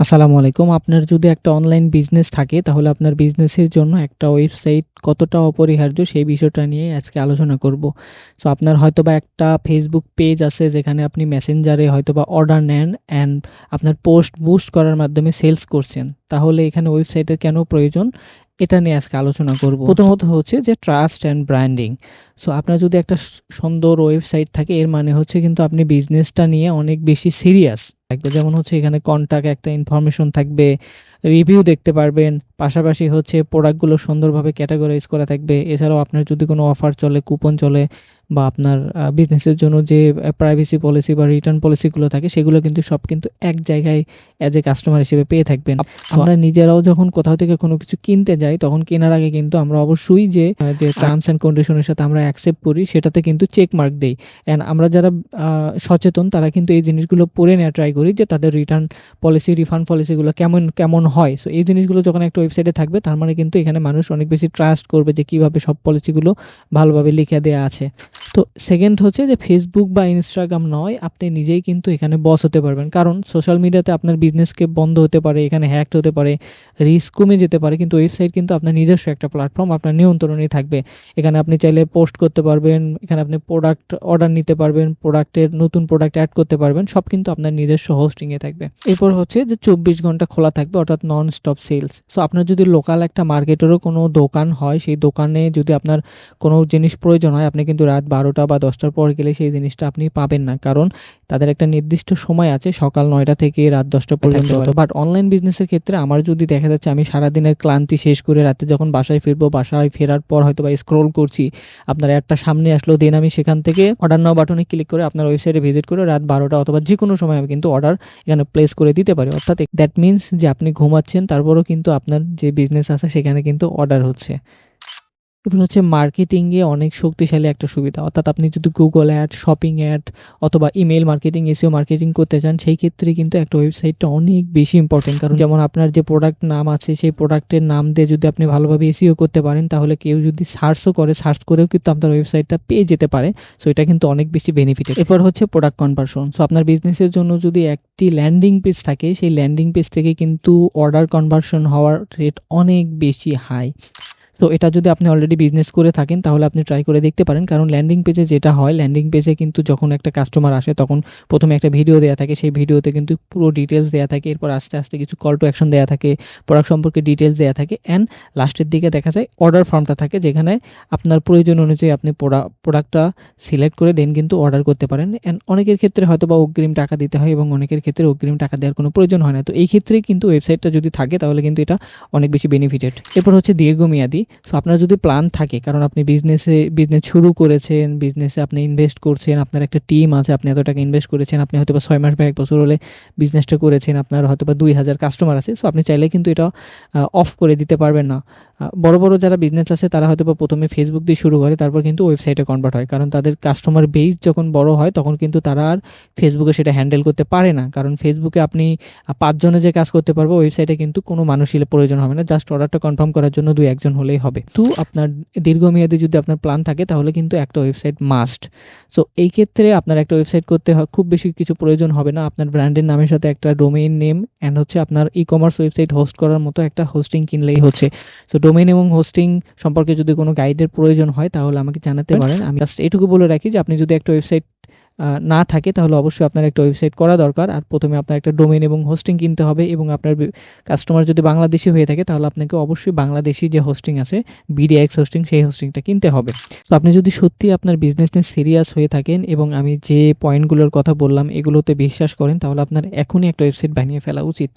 আসসালামু আলাইকুম। আপনার যদি একটা অনলাইন বিজনেস থাকে, তাহলে আপনার বিজনেসের জন্য একটা ওয়েবসাইট কতটা অপরিহার্য সেই বিষয়টা নিয়ে আজকে আলোচনা করব। সো আপনার হয়তো বা একটা ফেসবুক পেজ আছে, যেখানে আপনি মেসেঞ্জারে হয়তো বা অর্ডার নেন অ্যান্ড আপনার পোস্ট বুস্ট করার মাধ্যমে সেলস করছেন। তাহলে এখানে ওয়েবসাইটের কেন প্রয়োজন? এটা নিয়ে আজকে আলোচনা করব। প্রথমত হচ্ছে যে ট্রাস্ট অ্যান্ড ব্র্যান্ডিং সো আপনার যদি একটা সুন্দর ওয়েবসাইট থাকে, এর মানে হচ্ছে কিন্তু আপনি বিজনেসটা নিয়ে অনেক বেশি সিরিয়াস থাকবে। যেমন হচ্ছে এখানে কন্টাক্ট একটা ইনফরমেশন থাকবে। রিভিউ দেখতে পারবেন। পাশাপাশি হচ্ছে প্রোডাক্টগুলো সুন্দরভাবে ক্যাটাগরাইজ করা থাকবে। এছাড়াও আপনার যদি কোনো অফার চলে কুপন চলে বা আপনার বিজনেসের জন্য যে প্রাইভেসি পলিসি বা রিটার্ন পলিসিগুলো থাকে সেগুলো কিন্তু সব কিন্তু এক জায়গায় অ্যাজ এ কাস্টমার হিসেবে পেয়ে থাকবেন। আমরা নিজেরাও যখন কোথাও থেকে কোনো কিছু কিনতে যাই তখন কেনার আগে কিন্তু আমরা অবশ্যই যে যে টার্মস অ্যান্ড কন্ডিশনের সাথে আমরা অ্যাকসেপ্ট করি সেটাতে কিন্তু চেক মার্ক দেই। অ্যান্ড আমরা যারা সচেতন তারা কিন্তু এই জিনিসগুলো পড়ে নেওয়া ট্রাই করি যে তাদের রিটার্ন পলিসি রিফান্ড পলিসিগুলো কেমন কেমন হয়। সো এই জিনিসগুলো যখন একটা ওয়েবসাইটে থাকবে, তার মানে কিন্তু এখানে মানুষ অনেক বেশি ট্রাস্ট করবে যে কীভাবে সব পলিসিগুলো ভালোভাবে লিখে দেওয়া আছে। তো সেকেন্ড হচ্ছে যে ফেসবুক বা ইনস্টাগ্রাম নয়, আপনি নিজেই কিন্তু এখানে বস হতে পারবেন। কারণ সোশ্যাল মিডিয়াতে আপনার বিজনেসকে বন্ধ হতে পারে, এখানে হ্যাকড হতে পারে রিস্ক কমে যেতে পারে, কিন্তু ওয়েবসাইট কিন্তু আপনার নিজস্ব একটা প্ল্যাটফর্ম আপনার নিয়ন্ত্রণেই থাকবে। এখানে আপনি চাইলে পোস্ট করতে পারবেন, এখানে আপনি প্রোডাক্ট অর্ডার নিতে পারবেন প্রোডাক্টের নতুন প্রোডাক্ট অ্যাড করতে পারবেন, সব কিন্তু আপনার নিজস্ব হোস্টিংয়ে থাকবে। এরপর হচ্ছে যে চব্বিশ ঘণ্টা খোলা থাকবে, অর্থাৎ নন স্টপ সেলস সো আপনার যদি লোকাল একটা মার্কেটেরও কোনো দোকান হয়, সেই দোকানে যদি আপনার কোনো জিনিস প্রয়োজন হয়, আপনি কিন্তু রাত বারোটা বা দশটার পর গেলে সেই জিনিসটা আপনি পাবেন না। কারণ তাদের একটা নির্দিষ্ট সময় আছে সকাল নয়টা থেকে রাত দশটা পর্যন্ত। বাট অনলাইন বিজনেসের ক্ষেত্রে আমার যদি দেখা যাচ্ছে আমি সারাদিনের ক্লান্তি শেষ করে রাতে যখন বাসায় ফিরবো বাসায় ফেরার পর হয়তো বা স্ক্রোল করছি আপনার একটা সামনে আসলো দেন আমি সেখান থেকে অর্ডার নাও বাটনে ক্লিক করে আপনার ওয়েবসাইটে ভিজিট করে রাত বারোটা অথবা যে কোনো সময় আমি কিন্তু অর্ডার এখানে প্লেস করে দিতে পারি। অর্থাৎ দ্যাট মিনস যে আপনি ঘুমাচ্ছেন তারপরও কিন্তু আপনার যে বিজনেস আছে সেখানে কিন্তু অর্ডার হচ্ছে। এবার হচ্ছে মার্কেটিংয়ে অনেক শক্তিশালী একটা সুবিধা। অর্থাৎ আপনি যদি গুগল অ্যাড শপিং অ্যাড অথবা ইমেল মার্কেটিং এসিও মার্কেটিং করতে চান, সেই ক্ষেত্রে কিন্তু একটা ওয়েবসাইটটা অনেক বেশি ইম্পর্টেন্ট কারণ যেমন আপনার যে প্রোডাক্ট নাম আছে, সেই প্রোডাক্টের নাম দিয়ে যদি আপনি ভালোভাবে এসিও করতে পারেন, তাহলে কেউ যদি সার্চও করে সার্চ করেও কিন্তু আপনার ওয়েবসাইটটা পেয়ে যেতে পারে। সো এটা কিন্তু অনেক বেশি বেনিফিটেড এরপর হচ্ছে প্রোডাক্ট কনভার্সন সো আপনার বিজনেসের জন্য যদি একটি ল্যান্ডিং পেজ থাকে, সেই ল্যান্ডিং পেজ থেকে কিন্তু অর্ডার কনভার্সন হওয়ার রেট অনেক বেশি হাই তো এটা যদি আপনি অলরেডি বিজনেস করে থাকেন, তাহলে আপনি ট্রাই করে দেখতে পারেন। কারণ ল্যান্ডিং পেজে যেটা হয় ল্যান্ডিং পেজে কিন্তু যখন একটা কাস্টমার আসে, তখন প্রথমে একটা ভিডিও দেওয়া থাকে। সেই ভিডিওতে কিন্তু পুরো ডিটেলস দেওয়া থাকে। এরপর আস্তে আস্তে কিছু কল টু অ্যাকশন দেওয়া থাকে প্রোডাক্ট সম্পর্কে ডিটেলস দেওয়া থাকে। অ্যান্ড লাস্টের দিকে দেখা যায় অর্ডার ফর্মটা থাকে, যেখানে আপনার প্রয়োজন অনুযায়ী আপনি প্রোডাক্টটা সিলেক্ট করে দেন কিন্তু অর্ডার করতে পারেন। অ্যান্ড অনেকের ক্ষেত্রে হয়তো বা অগ্রিম টাকা দিতে হয় এবং অনেকের ক্ষেত্রে অগ্রিম টাকা দেওয়ার কোনো প্রয়োজন হয় না। তো এই ক্ষেত্রে কিন্তু ওয়েবসাইটটা যদি থাকে, তাহলে কিন্তু এটা অনেক বেশি বেনিফিটেড এরপর হচ্ছে দীর্ঘমেয়াদী। সো আপনার যদি প্ল্যান থাকে, কারণ আপনি বিজনেসে বিজনেস শুরু করেছেন বিজনেসে আপনি ইনভেস্ট করছেন, আপনার একটা টিম আছে, আপনি এত টাকা ইনভেস্ট করেছেন, আপনি হয়তো বা ছয় মাস বা এক বছর হলে বিজনেসটা করেছেন, আপনার হয়তো বা দুই হাজার কাস্টমার আছে। সো আপনি চাইলে কিন্তু এটা অফ করে দিতে পারবেন না। বড় বড় যারা বিজনেস আছে, তারা হয়তো বা প্রথমে ফেসবুক দিয়ে শুরু করে, তারপর কিন্তু ওয়েবসাইটে কনভার্ট হয়। কারণ তাদের কাস্টমার বেস যখন বড় হয়, তখন কিন্তু তারা আর ফেসবুকে সেটা হ্যান্ডেল করতে পারে না। কারণ ফেসবুকে আপনি পাঁচজনে যে কাজ করতে পারব ওয়েবসাইটে কিন্তু কোনো মানুষই প্রয়োজন হবে না। জাস্ট অর্ডারটা কনফার্ম করার জন্য দুই একজন হলেই হবে। তো আপনার দীর্ঘমেয়াদী যদি আপনার প্ল্যান থাকে, তাহলে কিন্তু একটা ওয়েবসাইট মাস্ট সো এই ক্ষেত্রে আপনার একটা ওয়েবসাইট করতে হয়, খুব বেশি কিছু প্রয়োজন হবে না। আপনার ব্র্যান্ডের নামের সাথে একটা ডোমেইন নেম অ্যান্ড হচ্ছে আপনার ই কমার্স ওয়েবসাইট হোস্ট করার মতো একটা হোস্টিং কিনলেই হচ্ছে। সো ডোমেইন এবং হোস্টিং সম্পর্কে যদি কোনো গাইডের প্রয়োজন হয় তাহলে আমাকে জানাতে পারেন। আমি জাস্ট এটুকু বলে রাখি যে আপনি যদি একটা ওয়েবসাইট না থাকে তাহলে অবশ্যই আপনার একটা ওয়েবসাইট করা দরকার। আর প্রথমে আপনার একটা ডোমেন এবং হোস্টিং কিনতে হবে এবং আপনার কাস্টমার যদি বাংলাদেশি হয়ে থাকে তাহলে আপনাকে অবশ্যই বাংলাদেশি যে হোস্টিং আছে বিডিএক্স হোস্টিং সেই হোস্টিংটা কিনতে হবে। তো আপনি যদি সত্যি আপনার বিজনেস নিয়ে সিরিয়াস হয়ে থাকেন এবং আমি যে পয়েন্টগুলোর কথা বললাম এগুলোতে বিশ্বাস করেন তাহলে আপনার এখনই একটা ওয়েবসাইট বানিয়ে ফেলা উচিত।